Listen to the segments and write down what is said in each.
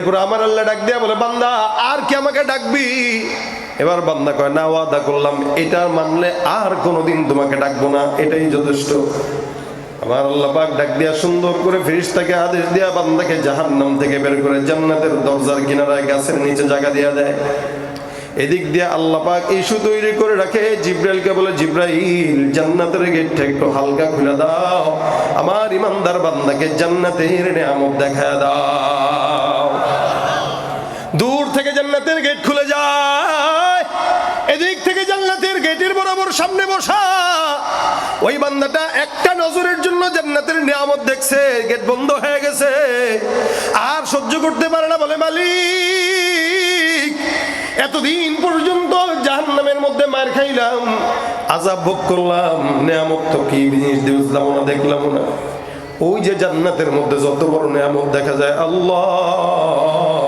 আমার আল্লাহ ডাক দিয়া বলে, বান্দা, আর কি আমাকে ডাকবি? এবার বান্দা কয়, না, ওয়াদা করলাম এটা মানলে আর কোনোদিন তোমাকে ডাকবো না, এটাই যথেষ্ট। আমার আল্লাহ পাক ডাক দিয়া সুন্দর করে আদেশ দিয়া বান্দাকে থেকে বের করে জান্নাতের দরজার কিনারায় গাছের নিচে জায়গা দিয়া দেয়। এদিক দিয়ে আল্লাহ পাক ইস্যু তৈরি করে রাখে, জিব্রাইলকে বলে, জিব্রাইল, জান্নাতের গেটটা একটু হালকা খুলে দাও, আমার ইমানদার বান্দাকে জান্নাতের নিয়ামত দেখা দাও। সামনে বসা। ওই বান্দাটা একটা নজরের জন্য জান্নাতের নিয়ামত দেখছে, গেট বন্ধ হয়ে গেছে। আর সহ্য করতে পারে না, বলে মালিক, এতদিন পর্যন্ত জাহান্নামের মধ্যে মার খাইলাম আজাব ভোগ করলাম, নিয়ামত তো কি জিনিস বুঝলাম না দেখলাম না। ওই যে জান্নাতের মধ্যে যত বড় নিয়ামত দেখা যায়, আল্লাহ,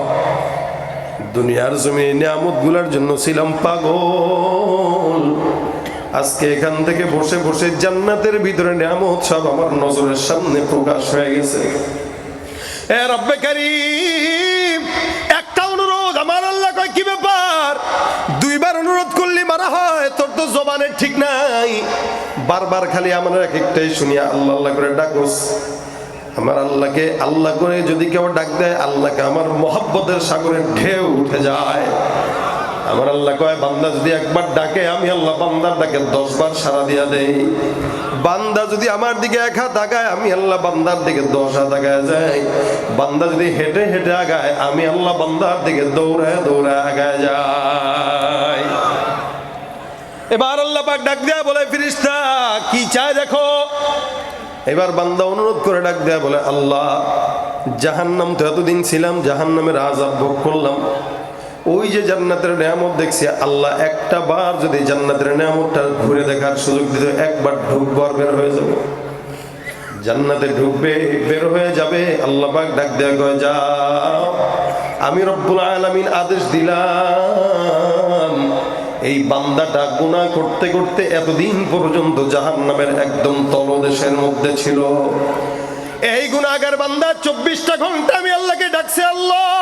দুনিয়ার জমি নিয়ামতগুলার জন্য ছিলাম পাগল। আজকে এখান থেকে বসে বসে জান্নাতের ভিতরে নিয়ামত সব আমার নজরের সামনে প্রকাশ হয়ে গেছে। এ রব্বে একটা অনুরোধ, আমার আল্লাহ কয়, কি ব্যাপার? দুইবার অনুরোধ করলে মারা হয়, তোর তো জবানের ঠিক নাই। বারবার খালি আমার এক একটাই শুনিয়া আল্লাহ আল্লাহ করে ডাকোস। আমার আল্লাহকে আল্লাহ করে যদি কেউ ডাক দেয়, আল্লাহকে আমার মহাব্বতের সাগরের ঢেউ উঠে যায়। আমার আল্লাহ কয়, বান্দা যদি একবার ডাকে, আমি আল্লাহ বান্দার ডাকে দশ বার সারা দিয়া দেই। বান্দা যদি আমার দিকে এক হাত আগায়, আমি আল্লাহ বান্দার দিকে দশ হাত আগায় যাই। বান্দা যদি হেঁটে হেঁটে আগায়, আমি আল্লাহ বান্দার দিকে দৌড়ায় দৌড়ায় আগায় যাই। এবার আল্লাহ পাক ডাক দেয়া বলে, ফিরিস্তা, কি চায় দেখো? এবার বান্দা অনুরোধ করে ডাক দেয়া বলে, আল্লাহ, জাহান্নাম তো এতদিন ছিলাম, জাহান্নামের আজাব ভোগ করলাম। ওই যে জান্নাতের নিয়ামত দেখছি, আল্লাহ একটা বার যদি জান্নাতের নিয়ামতটা ঘুরে দেখার সুযোগ দিত, একবার ঢুকবার বের হয়ে যাবে। জান্নাতে ঢুকবে, বের হয়ে যাবে, আল্লাহ পাক ডাক দেয়া কয় যাও আমি রব্বুল আলামিন আদেশ দিলাম, এই বান্দাটা গুনাহ করতে করতে এতদিন পর্যন্ত জাহান্নামের একদম তলদেশের মধ্যে ছিল। এই গুনাহগার বান্দা চব্বিশটা ঘণ্টা আমি আল্লাহকে ডাকছি, আল্লাহ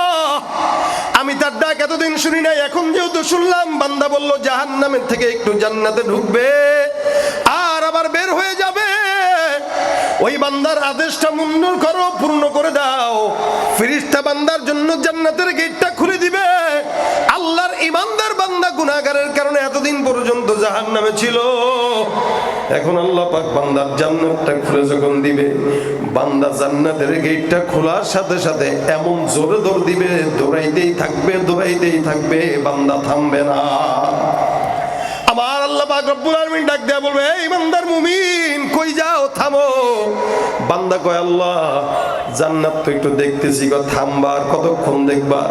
আমি তার ডাক এতদিন শুনি নাই, এখন যেহেতু শুনলাম, বান্দা বলল, জাহান্নামের থেকে একটু জান্নাতে ঢুকবে, আর আবার বের হয়ে যাবে। ওই বান্দার আদেশটা মুন্ডুর করো, পূর্ণ করে দাও। ফিরিস্তা বান্দার জন্য জান্নাতের গেটটা খুলে দিবে। আল্লাহর ইমানদার বান্দা গুনাহগারের কারণে এতদিন পর্যন্ত জাহান্নামে ছিল। এখন আল্লাহ পাক বান্দার জান্নাতটা খুলে যখন দিবে, বান্দা জান্নাতের গেটটা খোলার সাথে সাথে এমন জোরে দৌড় দিবে, দৌড়াইতেই থাকবে দৌড়াইতেই থাকবে, বান্দা থামবে না। আমার আল্লাহ পাক রব্বুল আলামিন ডাক দেয়া বলবে, এই বান্দার মুমিন, কই যাও, থামো। বান্দা কয়, আল্লাহ, জান্নাত তো একটু দেখতেছি গো থামবা আর কতক্ষণ দেখবা?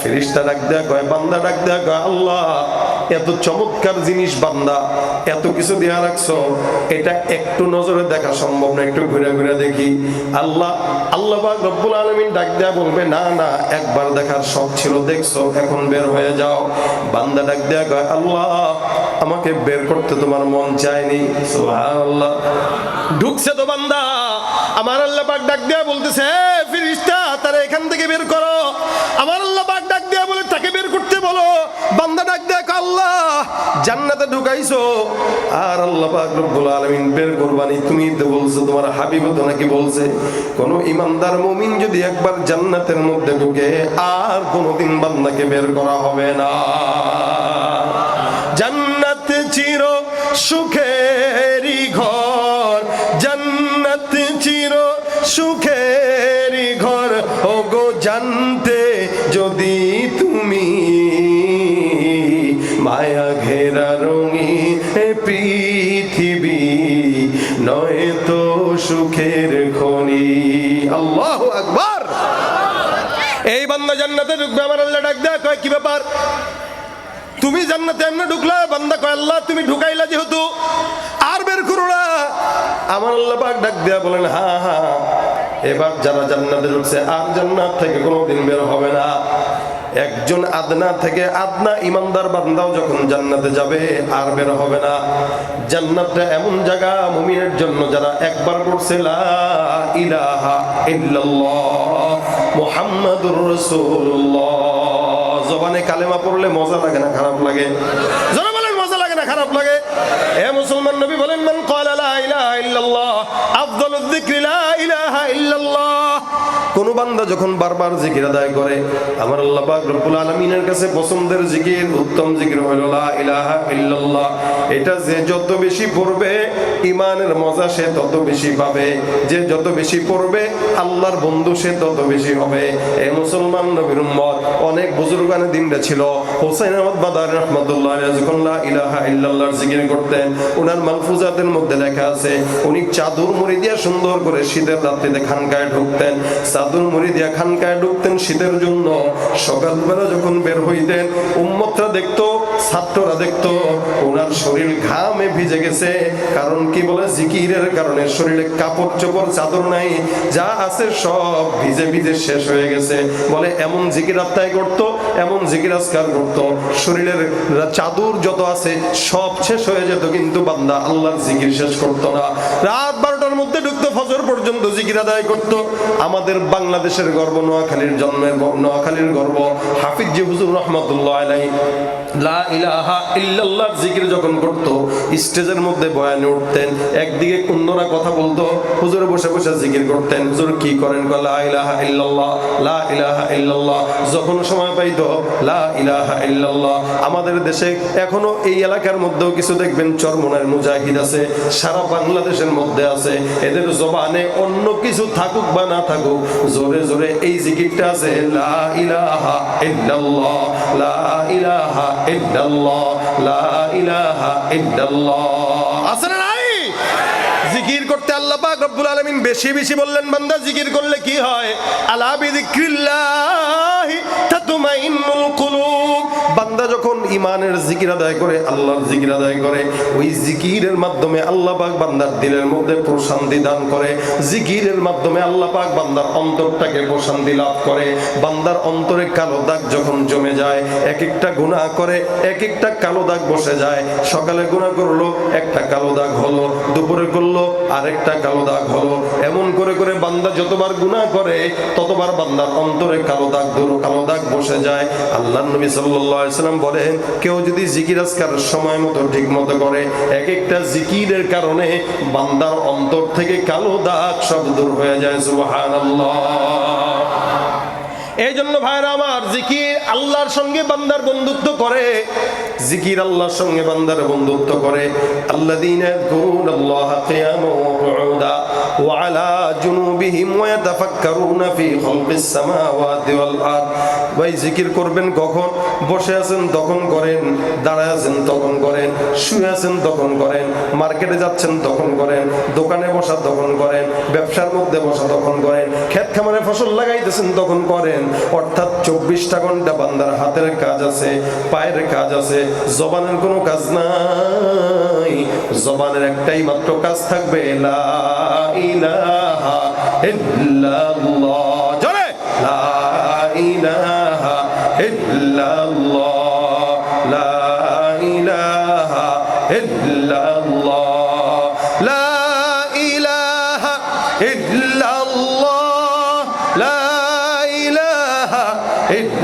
ফেরেশতা ডাক দেয়া কয়, বান্দা ডাক দেয়া কয়, আল্লাহ এত চমৎকার জিনিস বান্দা, এত কিছু দেয়া রাখছো, এটা একটু নজরে দেখা সম্ভব না, একটু ঘুরে ঘুরে দেখি। আল্লাহ আল্লাহ রব্বুল আলামিন ডাক দেয়া বলবে, না না, একবার দেখার শখ ছিল, দেখছ, এখন বের হয়ে যাও। বান্দা ডাক দেয়া কয়, আল্লাহ, আমাকে বের করতে তোমার মন চায়নি। সুবহানাল্লাহ। ঢুকছে তো বান্দা। আমার আল্লাহ ডাক দেয়া বলতেছে "এ ফিরিস্তা তারা এখান থেকে বের করো। বান্দা ডাক দেখ আল্লাহ, জান্নাতে ঢুকাইছো। আর আল্লাহ পাক রব্বুল আলামিন, বের কুরবানি তুমি তো বলছো, তোমার হাবিব তো নাকি বলছে, কোন ইমানদার মুমিন যদি একবার জান্নাতের মধ্যে ঢুকে, আর কোনোদিন বান্দাকে বের করা হবে না। জান্নাত চির সুখেরি পৃথিবী, নয় তো সুখের খনি। আল্লাহ আকবার। এই বান্দা জান্নাতে ঢুকবে, আমার আল্লাহ ডাক দেয়া, কয়, কি ব্যাপার? তুমি জান্নাতে এমনি ঢুকলা? বান্দা কয়, আল্লাহ, তুমি ঢুকাইলা যেহেতু, আর বের করো না। আমার আল্লাহ পাক ডাক দেয়া বলেন হ্যাঁ হ্যাঁ এবার যারা জান্নাতে ঢুকছে, আর জান্নাত থেকে কোনোদিন বের হবে না। একজন আদনা থেকে আদনা ইমানদার বান্দাও যখন জান্নাতে যাবে, আর বের হবে না। জান্নাতটা এমন জায়গা মুমিনের জন্য যারা একবার পড়ছে, লা ইলাহা ইল্লাল্লাহ, মুহাম্মাদুর রাসূলুল্লাহ। জবানে কালেমা পড়লে মজা লাগে না, খারাপ লাগে? যারা মজা লাগে না, খারাপ লাগে? এ মুসলমান নবী বলেন, মান ক্বালা লা ইলাহা ইল্লাল্লাহ লা ইলাহা ইল্লাল্লাহ কোন বান্দা যখন বারবার জিকির আদায় করে, আমার আল্লাহ পাক রব্বুল আলামিনের কাছে পছন্দের জিকির, উত্তম জিকির হলো লা ইলাহা ইল্লাল্লাহ। এটা যে যত বেশি পড়বে ইমানের মজা সে তত বেশি পাবে, যে যত বেশি পড়বে, আল্লাহর বন্ধু সে তত বেশি হবে। এই মুসলমান নবীর উম্মত, অনেক বুজুর্গানে দিনটা ছিল। হোসেন আহমদ বাদার রহমতুল্লাহ লা ইলাহা ইল্লাল্লাহর জিকির করতেন ওনার মালফুজাতের মধ্যে লেখা আছে, উনি চাদর মুড়ি দিয়ে সুন্দর করে শীতের রাত্রিতে খানকায় ঢুকতেন। চাদর মুড়ি দিয়ে খানকায় ঢুকতেন শীতের জন্য। সকালবেলা যখন বের হইতেন, উম্মতরা দেখতো, ছাত্ররা দেখতো ওনার শরীর ঘামে ভিজে গেছে, কারণ কি বলে? জিকিরের কারণে শরীরে কাপড় চোপড়, চাদর নাই, যা আছে সব ভিজে ভিজে শেষ হয়ে গেছে। বলে, এমন জিকির আত্মায় করত এমন জিকির আজকার করত শরীরের চাদর যত আছে সব শেষ হয়ে যেত, কিন্তু বান্দা আল্লাহর জিকির শেষ করতো না। রাত বারোটার মধ্যে ঢুকতো, ফজর পর্যন্ত জিকির আদায় করতো। আমাদের বাংলাদেশের গর্ব নোয়াখালীর জন্মের নোয়াখালীর গর্ব। হাফিজ জি হুজুর রহমতুল্লাহ আলাই জিকির যখন করত, স্টেজের মধ্যে বয়ানে উঠতেন, একদিকে অন্যরা কথা বলতো, হুজুরে বসে বসে জিকির করতেন। হুজুর কি করেন? যখন সময় পাইতো আমাদের দেশে এখনও এই এলাকার মধ্যেও কিছু দেখবেন, চরমনের মুজাহিদ আছে, সারা বাংলাদেশের মধ্যে আছে। এদের জবানে অন্য কিছু থাকুক বা না থাকুক, জোরে জোরে এই জিকিরটা আছে, লা ইলাহা ইল্লাল্লাহ, লা ইলাহা ইল্লাল্লাহ, লা ইলাহা ইল্লাল্লাহ। আছে না নাই? জিকির করতে আল্লাহ পাক রব্বুল আলামিন বেশি বেশি বললেন, বান্দা, জিকির করলে কি হয়? আলা বিযিক্রিল্লাহি তাতমাইন্নুল কুলুব। ইমানের জিকির আদায় করে, আল্লাহর জিকির আদায় করে, ওই জিকিরের মাধ্যমে আল্লাহ পাক বান্দার দিলের মধ্যে প্রশান্তি দান করে, জিকিরের মাধ্যমে আল্লাহ পাক বান্দার অন্তরটাকে প্রশান্তি লাভ করে, বান্দার অন্তরে কালো দাগ যখন জমে যায় এক একটা গুনাহ করে এক একটা কালো দাগ বসে যায়। সকালে গুনাহ করল, একটা কালো দাগ হলো, দুপুরে করল, আরেকটা কালো দাগ হলো। এমন করে করে বান্দা যতবার গুনাহ করে, ততবার বান্দার অন্তরে কালো দাগ ধরো কালো দাগ বসে যায়। আল্লাহ নবী সাল্লাম বলেন কেউ যদি জিকির আজকার সময় মতো ঠিক মতো করে, এক একটা জিকিরের কারণে বান্দার অন্তর থেকে কালো দাগ সব দূর হয়ে যায় সুবাহান এই জন্য ভাইরা আমার জিকির আল্লাহর সঙ্গে বান্দার বন্ধুত্ব করে। জিকির আল্লাহর সঙ্গে বান্দার বন্ধুত্ব করে। ভাই, জিকির করবেন কখন? বসে আছেন তখন করেন, দাঁড়ায় আছেন তখন করেন, শুয়ে আছেন তখন করেন, মার্কেটে যাচ্ছেন তখন করেন, দোকানে বসা তখন করেন, ব্যবসার মধ্যে বসা তখন করেন, ক্ষেত খামারে ফসল লাগাইতেছেন তখন করেন। অর্থাৎ চব্বিশটা ঘণ্টা বান্দার হাতের কাজ আছে, পায়ের কাজ আছে জবানের কোনো কাজ নাই। জবানের একটাই মাত্র কাজ থাকবে লা ইলাহা ইল্লাল্লাহ। জোরে! লা ইলাহা ইল্লাল্লাহ। লা ইলাহা ইল্লাল্লাহ। লা ইলাহা ইল্লাল্লাহ। লা ইলাহা ইল্লাল্লাহ